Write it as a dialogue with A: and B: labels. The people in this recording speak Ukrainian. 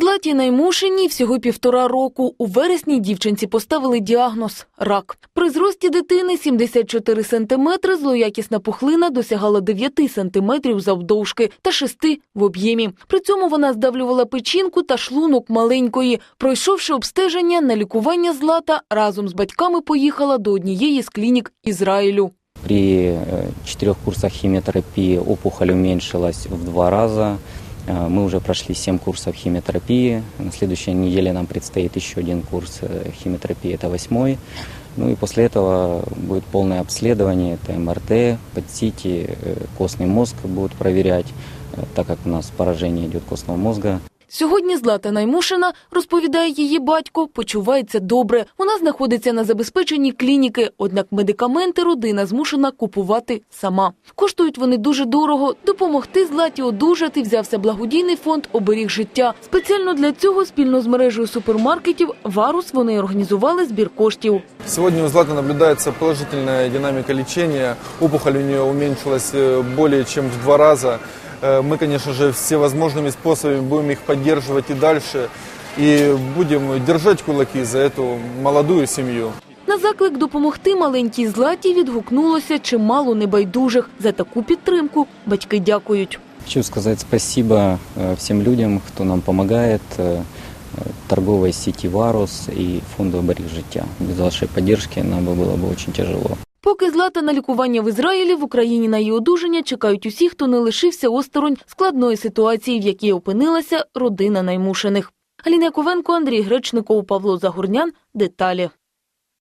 A: Златі Наймушиній всього півтора року. У вересні дівчинці поставили діагноз – рак. При зрості дитини 74 сантиметри злоякісна пухлина досягала 9 сантиметрів завдовжки та 6 в об'ємі. При цьому вона здавлювала печінку та шлунок маленької. Пройшовши обстеження на лікування Злата, разом з батьками поїхала до однієї з клінік Ізраїлю.
B: При э, четырех курсах химиотерапии опухоль уменьшилась в два раза. Э, Мы уже прошли 7 курсов химиотерапии. На следующей неделе нам предстоит еще один курс э, химиотерапии, это восьмой. Ну и после этого будет полное обследование, это МРТ, ПЭТ-СИТИ, э, костный мозг будут проверять, э, так как у нас поражение идет костного мозга.
A: Сьогодні Злата Наймушина, розповідає її батько, почувається добре. Вона знаходиться на забезпеченні клініки, однак медикаменти родина змушена купувати сама. Коштують вони дуже дорого. Допомогти Златі одужати взявся благодійний фонд «Оберіг життя». Спеціально для цього спільно з мережею супермаркетів «Варус» вони організували збір коштів.
C: Сегодня у Златы наблюдается положительная динамика лечения. Опухоль у нее уменьшилась более чем в два раза. Э, Мы, конечно же, всевозможными способами будем их поддерживать и дальше. И будем держать кулаки за эту молодую семью.
A: На заклик допомогти маленькій Златі відгукнулося чимало небайдужих. За таку підтримку батьки дякують.
B: Хочу сказать спасибо э, всем людям, кто нам помогает, э, э, торговой сети «Варус» и фонду «Оберіг життя». Без вашей поддержки нам бы было бы очень тяжело.
A: Поки Злата на лікування в Ізраїлі, в Україні на її одужання чекають усі, хто не лишився осторонь складної ситуації, в якій опинилася родина наймушених. Аліна Яковенко, Андрій Гречников, Павло Загорнян. Деталі.